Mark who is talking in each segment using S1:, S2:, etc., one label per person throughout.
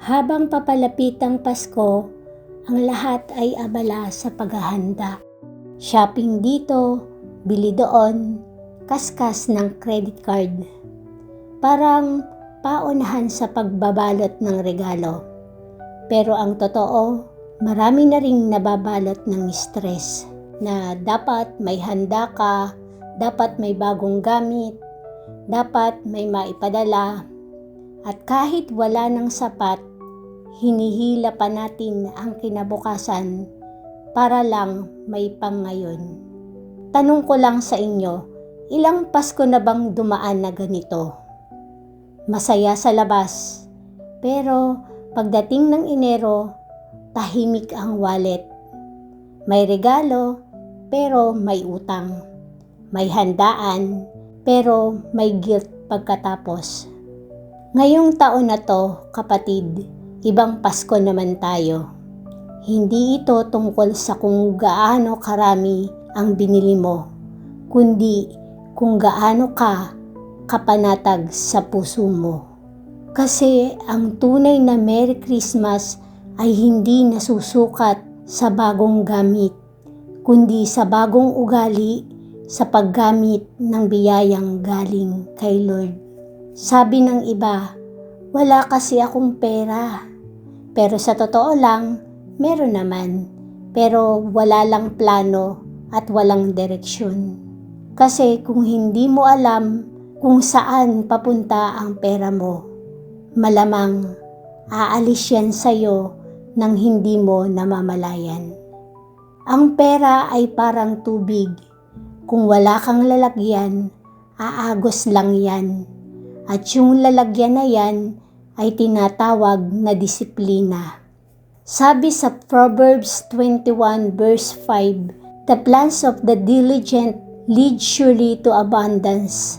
S1: Habang papalapit ang Pasko, ang lahat ay abala sa paghahanda. Shopping dito, bili doon, kaskas ng credit card. Parang paunahan sa pagbabalot ng regalo. Pero ang totoo, marami na ring nababalot ng stress na dapat may handa ka, dapat may bagong gamit, dapat may maipadala, at kahit wala ng sapat, hinihila pa natin ang kinabukasan para lang may pang ngayon. Tanong ko lang sa inyo, ilang Pasko na bang dumaan na ganito? Masaya sa labas, pero pagdating ng Enero, tahimik ang wallet. May regalo, pero may utang. May handaan, pero may guilt pagkatapos. Ngayong taon na to, kapatid, ibang Pasko naman tayo. Hindi ito tungkol sa kung gaano karami ang binili mo, kundi kung gaano ka kapanatag sa puso mo. Kasi ang tunay na Merry Christmas ay hindi nasusukat sa bagong gamit, kundi sa bagong ugali sa paggamit ng biyayang galing kay Lord. Sabi ng iba, wala kasi akong pera. Pero sa totoo lang, meron naman. Pero wala lang plano at walang direksyon. Kasi kung hindi mo alam kung saan papunta ang pera mo, malamang aalis yan sa'yo nang hindi mo namamalayan. Ang pera ay parang tubig. Kung wala kang lalagyan, aagos lang yan. At yung lalagyan na yan ay tinatawag na disiplina. Sabi sa Proverbs 21 verse 5, The plans of the diligent lead surely to abundance.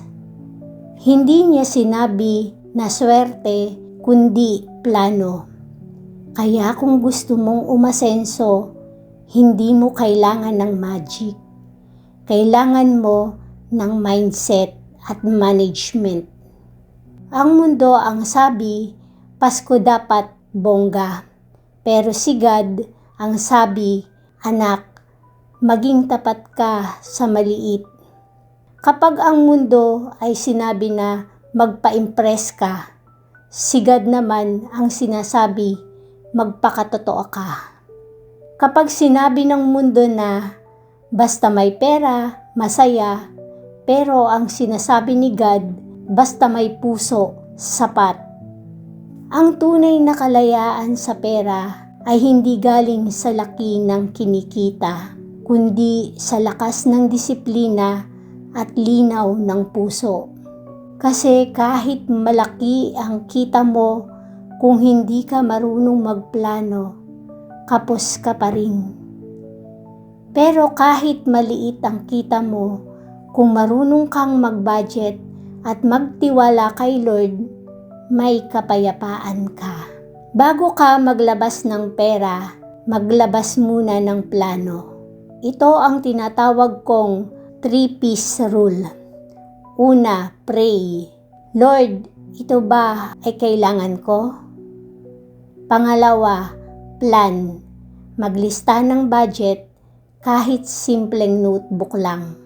S1: Hindi niya sinabi na swerte, kundi plano. Kaya kung gusto mong umasenso, hindi mo kailangan ng magic. Kailangan mo ng mindset at management. Ang mundo ang sabi, Pasko dapat bongga. Pero si God ang sabi, anak, maging tapat ka sa maliit. Kapag ang mundo ay sinabi na magpa-impress ka, si God naman ang sinasabi, magpakatotoo ka. Kapag sinabi ng mundo na basta may pera, masaya, pero ang sinasabi ni God, basta may puso, sapat. Ang tunay na kalayaan sa pera ay hindi galing sa laki ng kinikita, kundi sa lakas ng disiplina at linaw ng puso. Kasi kahit malaki ang kita mo, kung hindi ka marunong magplano, kapos ka pa rin. Pero kahit maliit ang kita mo, kung marunong kang mag-budget at magtiwala kay Lord, may kapayapaan ka. Bago ka maglabas ng pera, maglabas muna ng plano. Ito ang tinatawag kong three-piece rule. Una, pray. Lord, ito ba ay kailangan ko? Pangalawa, plan. Maglista ng budget kahit simpleng notebook lang.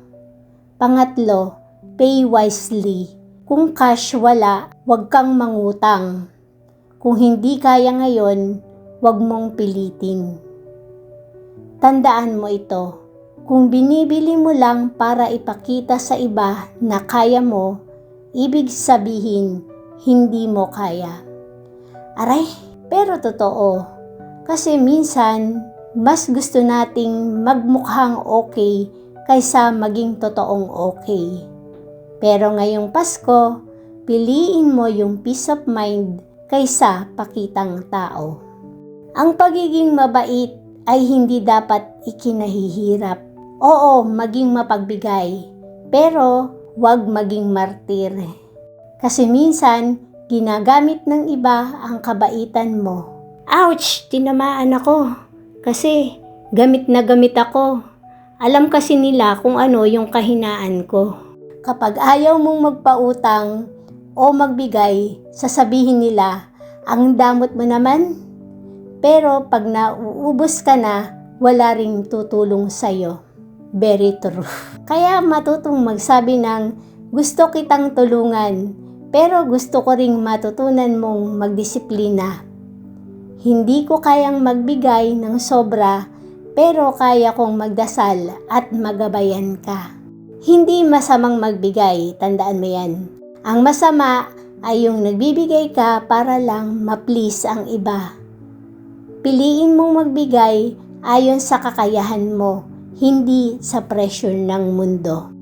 S1: Pangatlo, pay wisely. Kung cash wala, huwag kang mangutang. Kung hindi kaya ngayon, huwag mong pilitin. Tandaan mo ito. Kung binibili mo lang para ipakita sa iba na kaya mo, ibig sabihin, hindi mo kaya. Aray, pero totoo. Kasi minsan, mas gusto nating magmukhang okay kaysa maging totoong okay. Pero ngayong Pasko, piliin mo yung peace of mind kaysa pakitang tao. Ang pagiging mabait ay hindi dapat ikinahihirap. Oo, maging mapagbigay, pero huwag maging martir. Kasi minsan, Ginagamit ng iba ang kabaitan mo. Ouch! Tinamaan ako. Kasi gamit na gamit ako. Alam kasi nila kung ano yung kahinaan ko. Kapag ayaw mong magpautang o magbigay, sasabihin nila, Ang damot mo naman. Pero pag nauubos ka na, wala ring tutulong sa'yo. Very true. Kaya matutong magsabi ng gusto kitang tulungan, pero gusto ko ring matutunan mong magdisiplina. Hindi ko kayang magbigay ng sobra, pero kaya kong magdasal at magabayan ka. Hindi masamang magbigay, tandaan mo yan. Ang masama ay yung nagbibigay ka para lang ma-please ang iba. Piliin mong magbigay ayon sa kakayahan mo, hindi sa pressure ng mundo.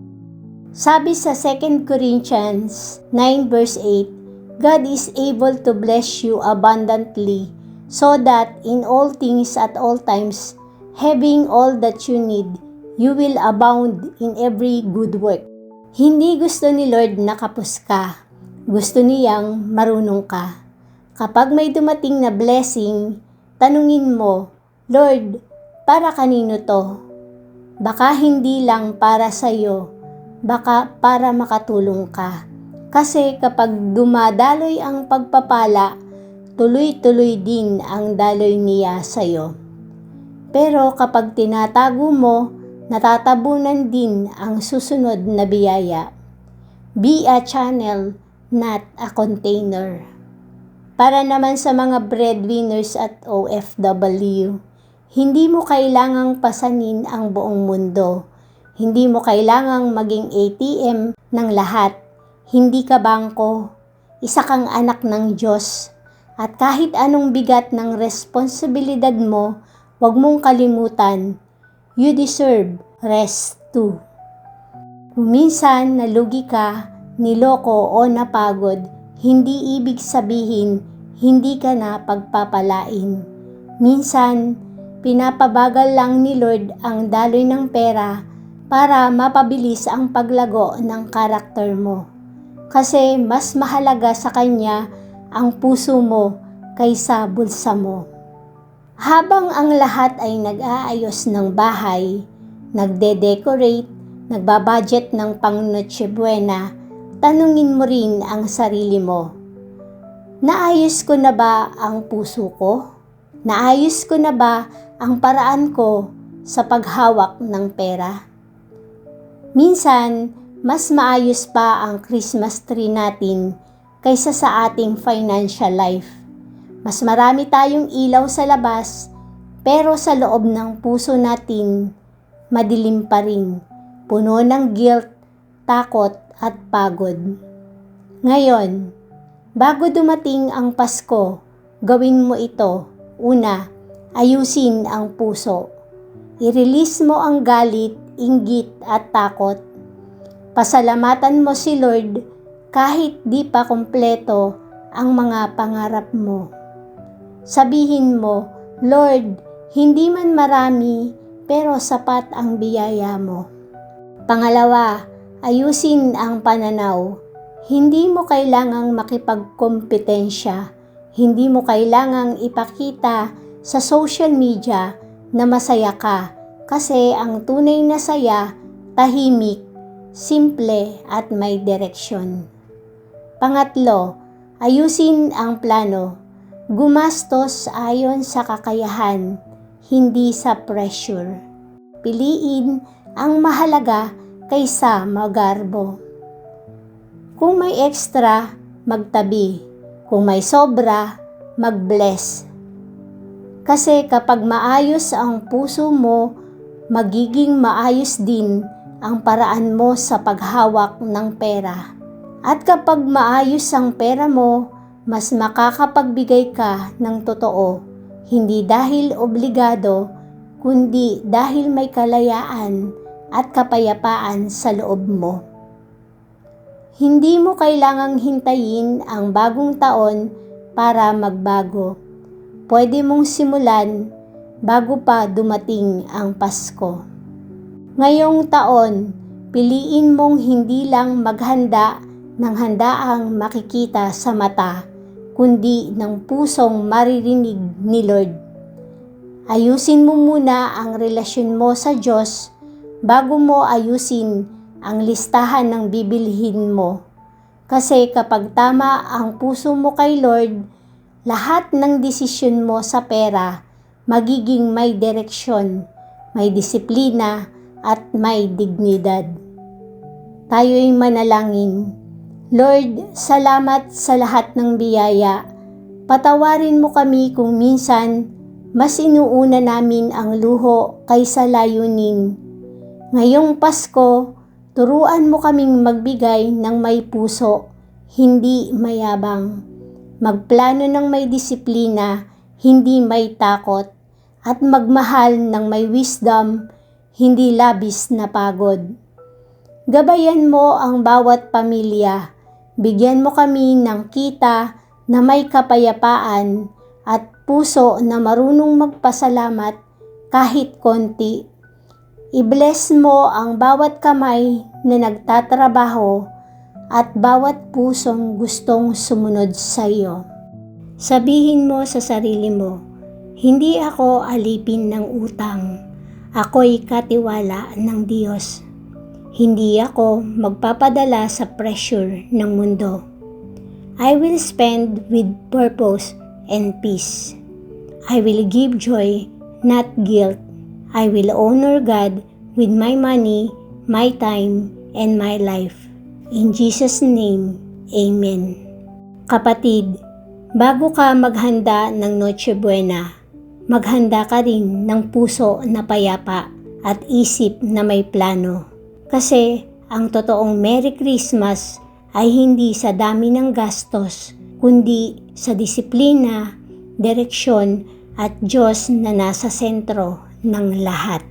S1: Sabi sa 2 Corinthians 9 verse 8, God is able to bless you abundantly so that in all things at all times, having all that you need, you will abound in every good work. Hindi gusto ni Lord na kapos ka. Gusto niyang marunong ka. Kapag may dumating na blessing, tanungin mo, Lord, para kanino to? Baka hindi lang para sa'yo, baka para makatulong ka. Kasi kapag dumadaloy ang pagpapala, tuloy-tuloy din ang daloy niya sa'yo. Pero kapag tinatago mo, natatabunan din ang susunod na biyaya. Be a channel, not a container. Para naman sa mga breadwinners at OFW, hindi mo kailangang pasanin ang buong mundo. Hindi mo kailangang maging ATM ng lahat. Hindi ka bangko. Isa kang anak ng Diyos. At kahit anong bigat ng responsibilidad mo, huwag mong kalimutan, you deserve rest too. Kung minsan nalugi ka, niloko o napagod, hindi ibig sabihin hindi ka na pagpapalain. Minsan, Pinapabagal lang ni Lord ang daloy ng pera para mapabilis ang paglago ng karakter mo. Kasi mas mahalaga sa Kanya ang puso mo kaysa bulsa mo. Habang ang lahat ay nag-aayos ng bahay, nagde-decorate, nagbabudget ng pang Noche Buena, tanungin mo rin ang sarili mo. Naayos ko na ba ang puso ko? Naayos ko na ba ang paraan ko sa paghawak ng pera. Minsan, mas maayos pa ang Christmas tree natin kaysa sa ating financial life. Mas marami tayong ilaw sa labas, pero sa loob ng puso natin, madilim pa rin, puno ng guilt, takot at pagod. Ngayon, bago dumating ang Pasko, gawin mo ito. Una, Ayusin ang puso. I-release mo ang galit, inggit at takot. Pasalamatan mo si Lord kahit di pa kompleto ang mga pangarap mo. Sabihin mo, Lord, hindi man marami pero sapat ang biyaya mo. Pangalawa, ayusin ang pananaw. Hindi mo kailangang makipagkompetensya. Hindi mo kailangang ipakita sa social media na masaya ka kasi ang tunay na saya, tahimik, simple at may direksyon. Pangatlo, ayusin ang plano. Gumastos ayon sa kakayahan, hindi sa pressure. Piliin ang mahalaga kaysa magarbo. Kung may extra, magtabi. Kung may sobra, mag-bless kasi kapag maayos ang puso mo, magiging maayos din ang paraan mo sa paghawak ng pera. At kapag maayos ang pera mo, mas makakapagbigay ka ng totoo, hindi dahil obligado, kundi dahil may kalayaan at kapayapaan sa loob mo. Hindi mo kailangang hintayin ang bagong taon para magbago pwede mong simulan bago pa dumating ang Pasko. Ngayong taon, piliin mong hindi lang maghanda ng handaang makikita sa mata, kundi ng pusong maririnig ni Lord. Ayusin mo muna ang relasyon mo sa Diyos bago mo ayusin ang listahan ng bibilhin mo. Kasi kapag tama ang puso mo kay Lord, lahat ng desisyon mo sa pera magiging may direksyon, may disiplina at may dignidad. Tayo'y manalangin. Lord, salamat sa lahat ng biyaya. Patawarin mo kami kung minsan mas inuuna namin ang luho kaysa layunin. Ngayong Pasko, turuan mo kaming magbigay ng may puso, hindi mayabang. Magplano ng may disiplina, hindi may takot. At magmahal ng may wisdom, hindi labis na pagod. Gabayan mo ang bawat pamilya. Bigyan mo kami ng kita na may kapayapaan at puso na marunong magpasalamat kahit konti. I-bless mo ang bawat kamay na nagtatrabaho at bawat pusong gustong sumunod sa iyo. Sabihin mo sa sarili mo, hindi ako alipin ng utang. Ako'y katiwala ng Diyos. Hindi ako magpapadala sa pressure ng mundo. I will spend with purpose and peace. I will give joy, not guilt. I will honor God with my money, my time, and my life. In Jesus' name, Amen. Kapatid, bago ka maghanda ng Noche Buena, maghanda ka rin ng puso na payapa at isip na may plano. Kasi ang totoong Merry Christmas ay hindi sa dami ng gastos, kundi sa disiplina, direksyon at Diyos na nasa sentro ng lahat.